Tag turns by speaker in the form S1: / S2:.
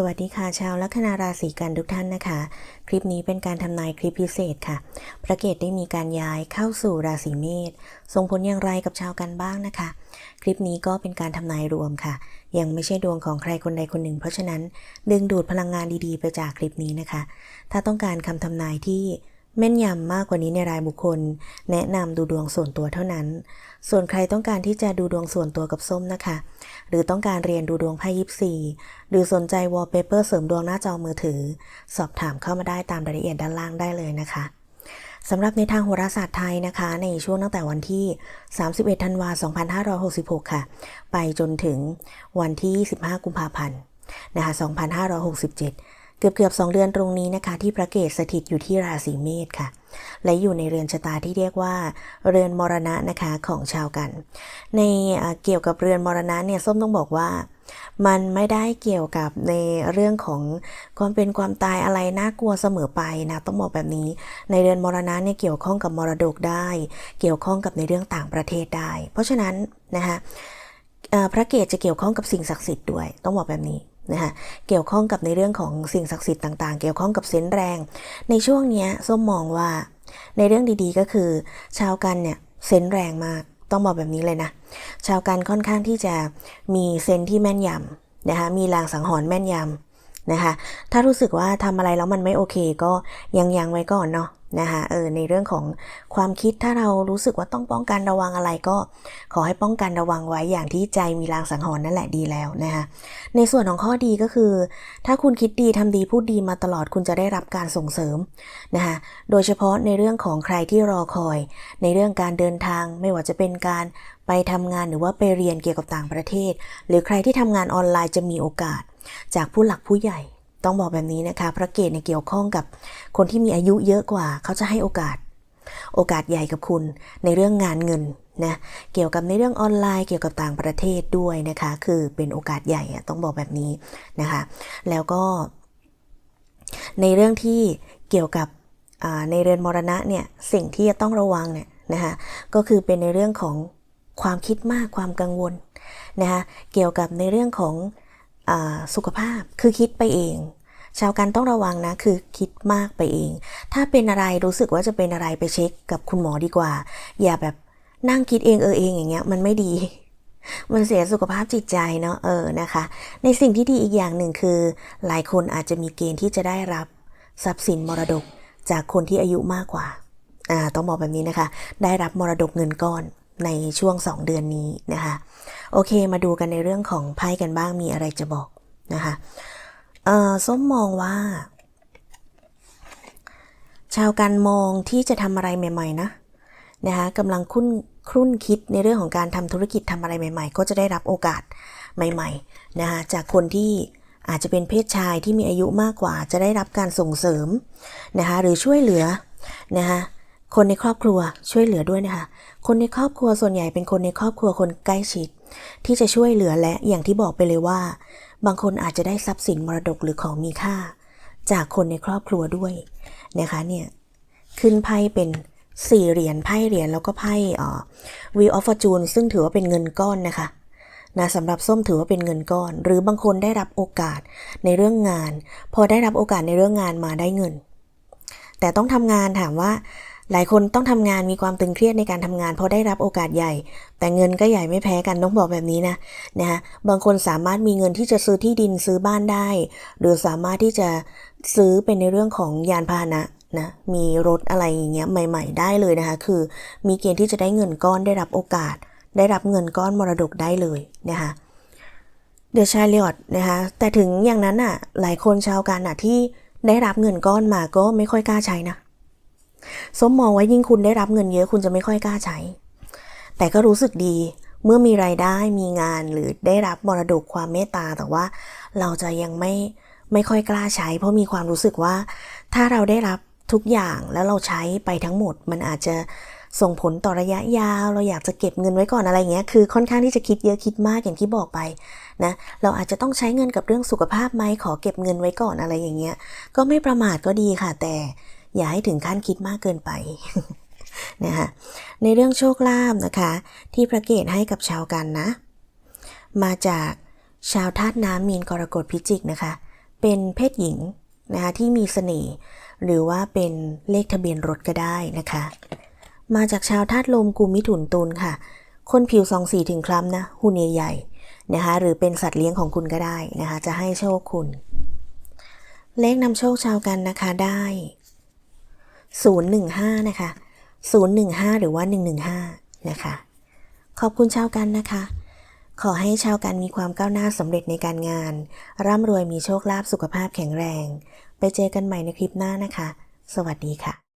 S1: สวัสดีค่ะชาวลัคนาราศีกันทุกท่านนะคะ คลิปนี้เป็นการทำนายคลิปพิเศษค่ะ พระเกตได้มีการย้ายเข้าสู่ราศีเมษส่งผลอย่างไรกับชาวกันบ้างนะคะ คลิปนี้ก็เป็นการทำนายรวมค่ะ ยังไม่ใช่ดวงของใครคนใดคนหนึ่ง เพราะฉะนั้นดึงดูดพลังงานดีๆ ไปจากคลิปนี้นะคะ ถ้าต้องการคำทำนายที่ แม่นยำมากกว่านี้ในรายบุคคล แนะนำดูดวงส่วนตัวเท่านั้น ส่วนใครต้องการที่จะดูดวงส่วนตัวกับส้มนะคะ หรือต้องการเรียนดูดวงไพ่ยิปซีหรือสนใจวอลเปเปอร์เสริมดวงหน้าจอมือถือ สอบถามเข้ามาได้ตามรายละเอียดด้านล่างได้เลยนะคะสำหรับในทางโหราศาสตร์ไทยนะคะ ในช่วงตั้งแต่วันที่ 31 ธันวาคม 2566 ค่ะ ไปจนถึงวันที่15กุมภาพันธ์นะคะ 2567 เกือบเกือบ2เดือนตรงนี้นะคะ ที่พระเกศสถิตอยู่ที่ราศีเมษค่ะ และอยู่ในเรือนชะตาที่เรียกว่า เรือนมรณะนะคะของชาวกัน ในเกี่ยวกับเรือนมรณะเนี่ยส้มต้องบอกว่ามันไม่ได้เกี่ยวกับในเรื่องของความเป็นความตายอะไรน่ากลัวเสมอไปนะต้องบอกแบบนี้ ในเรือนมรณะเนี่ยเกี่ยวข้องกับมรดกได้ เกี่ยวข้องกับในเรื่องต่างประเทศได้ เพราะฉะนั้นนะคะพระเกศจะเกี่ยวข้องกับสิ่งศักดิ์สิทธิ์ด้วย ต้องบอกแบบนี้ นะคะเกี่ยวข้องกับในเรื่องของสิ่งศักดิ์สิทธิ์ต่างๆ เกี่ยวข้องกับเซนแรง ในช่วงนี้ส้มมองว่าในเรื่องดีๆก็คือ ชาวกันเนี่ยเซนแรงมากต้องบอกแบบนี้เลยนะ ชาวกันค่อนข้างที่จะมีเซนที่แม่นยำนะคะมีลางสังหรณ์แม่นยำ นะคะ ถ้ารู้สึกว่าทำอะไรแล้วมันไม่โอเคก็ยังยังไว้ก่อนเนาะนะคะเออในเรื่องของความคิดถ้าเรารู้สึกว่าต้องป้องกันระวังอะไรก็ ขอให้ป้องกันระวังไว้อย่างที่ใจมีลางสังหรณ์นั่นแหละดีแล้วนะคะในส่วนของข้อดีก็คือ ถ้าคุณคิดดีทำดีพูดดีมาตลอดคุณจะได้รับการส่งเสริมนะคะโดยเฉพาะในเรื่องของใครที่รอคอย ในเรื่องการเดินทางไม่ว่าจะเป็นการไปทำงานหรือว่าไปเรียนเกี่ยวกับต่างประเทศ หรือใครที่ทำงานออนไลน์จะมีโอกาส จากผู้หลักผู้ใหญ่ต้องบอกแบบนี้นะคะ พระเกตเนี่ยเกี่ยวข้องกับคนที่มีอายุเยอะกว่า เขาจะให้โอกาส โอกาสใหญ่กับคุณในเรื่องงานเงินนะเกี่ยวกับในเรื่องออนไลน์เกี่ยวกับต่างประเทศด้วยนะคะ คือเป็นโอกาสใหญ่ต้องบอกแบบนี้นะคะ แล้วก็ ในเรื่องที่เกี่ยวกับในเรือนมรณะเนี่ยสิ่งที่จะต้องระวังเนี่ยนะคะก็คือเป็นในเรื่องของความคิดมากความกังวลนะคะเกี่ยวกับในเรื่องของ สุขภาพคือคิดไปเอง ชาวกันต้องระวังนะ คือคิดมากไปเอง ถ้าเป็นอะไรรู้สึกว่าจะเป็นอะไรไปเช็คกับคุณหมอดีกว่า อย่าแบบนั่งคิดเองเออเองอย่างเงี้ยมันไม่ดี มันเสียสุขภาพจิตใจเนาะเออนะคะ ในสิ่งที่ดีอีกอย่างหนึ่งคือ หลายคนอาจจะมีเกณฑ์ที่จะได้รับทรัพย์สินมรดกจากคนที่อายุมากกว่าอ่าต้องบอกแบบนี้นะคะ ได้รับมรดกเงินก้อนในช่วง 2 เดือนนี้นะคะ โอเค มาดูกันในเรื่องของไพ่กันบ้างมีอะไรจะบอกนะคะเอ่อส้มมองว่า ชาวการมองที่จะทำอะไรใหม่ ๆ นะนะคะกำลังคุ้นครุ่นคิดในเรื่องของการทำธุรกิจทำอะไรใหม่ ๆ ก็จะได้รับโอกาสใหม่ๆนะคะจากคนที่อาจจะเป็นเพศชายที่มีอายุมากกว่า จะได้รับการส่งเสริมนะคะหรือช่วยเหลือนะคะคนในครอบครัวช่วยเหลือด้วยนะคะ คนในครอบครัวส่วนใหญ่เป็นคนในครอบครัวคนใกล้ชิด ที่จะช่วยเหลือและอย่างที่บอกไปเลยว่า บางคนอาจจะได้ทรัพย์สินมรดกหรือของมีค่า จากคนในครอบครัวด้วยนะคะเนี่ยขึ้นไพ่เป็นสี่เหรียญไพ่เหรียญแล้วก็ไพ่เอ่อ Wheel of Fortune ซึ่งถือว่าเป็นเงินก้อนนะคะนะสำหรับส้มถือว่าเป็นเงินก้อน หรือบางคนได้รับโอกาสในเรื่องงาน พอได้รับโอกาสในเรื่องงานมาได้เงิน แต่ต้องทำงานถามว่า หลายคนต้องทำงานมีความตึงเครียดในการทำงานเพราะได้รับโอกาสใหญ่ แต่เงินก็ใหญ่ไม่แพ้กันต้องบอกแบบนี้นะนะคะบางคนสามารถมีเงินที่จะซื้อที่ดินซื้อบ้านได้ หรือสามารถที่จะซื้อเป็นในเรื่องของยานพาหนะนะมีรถอะไรอย่างเงี้ยใหม่ ๆ ได้เลยนะคะ คือมีเกณฑ์ที่จะได้เงินก้อนได้รับโอกาส ได้รับเงินก้อนมรดกได้เลยนะคะเดอะชาเลียดนะคะแต่ถึงอย่างนั้นอะหลายคนชาวกันอะที่ได้รับเงินก้อนมาก็ไม่ค่อยกล้าใช้นะ ส้มมองว่ายิ่งคุณได้รับเงินเยอะคุณจะไม่ค่อยกล้าใช้ แต่ก็รู้สึกดีเมื่อมีรายได้มีงานหรือได้รับมรดกความเมตตา แต่ว่าเราจะยังไม่ไม่ค่อยกล้าใช้ เพราะมีความรู้สึกว่า ถ้าเราได้รับทุกอย่างแล้วเราใช้ไปทั้งหมด มันอาจจะส่งผลต่อระยะยาว เราอยากจะเก็บเงินไว้ก่อนอะไรเงี้ยคือค่อนข้างที่จะคิดเยอะคิดมากอย่างที่บอกไปนะเราอาจจะต้องใช้เงินกับเรื่องสุขภาพไหมขอเก็บเงินไว้ก่อนอะไรอย่างเงี้ยก็ไม่ประมาทก็ดีค่ะแต่ อย่าให้ถึงขั้นคิดมากเกินไปนะคะในเรื่องโชคลาภนะคะ ที่พระเกตให้กับชาวกันนะ มาจากชาวธาตุน้ำมีนกรกฎพิจิกนะคะ เป็นเพศหญิงนะคะที่มีเสน่ห์หรือว่าเป็นเลขทะเบียนรถก็ได้นะคะ มาจากชาวธาตุลมกุมมิถุนตุลค่ะ คนผิวสองสีถึงคล้ำนะหุ่นใหญ่ๆนะคะหรือเป็นสัตว์เลี้ยงของคุณก็ได้นะคะ จะให้โชคคุณ เลขนำโชคชาวกันนะคะได้ 015 นะคะ 015 หรือว่า 115 นะคะ ขอบคุณชาวกันนะคะ ขอให้ชาวกันมีความก้าวหน้าสำเร็จในการงาน ร่ำรวยมีโชคลาภสุขภาพแข็งแรง ไปเจอกันใหม่ในคลิปหน้านะคะ สวัสดีค่ะ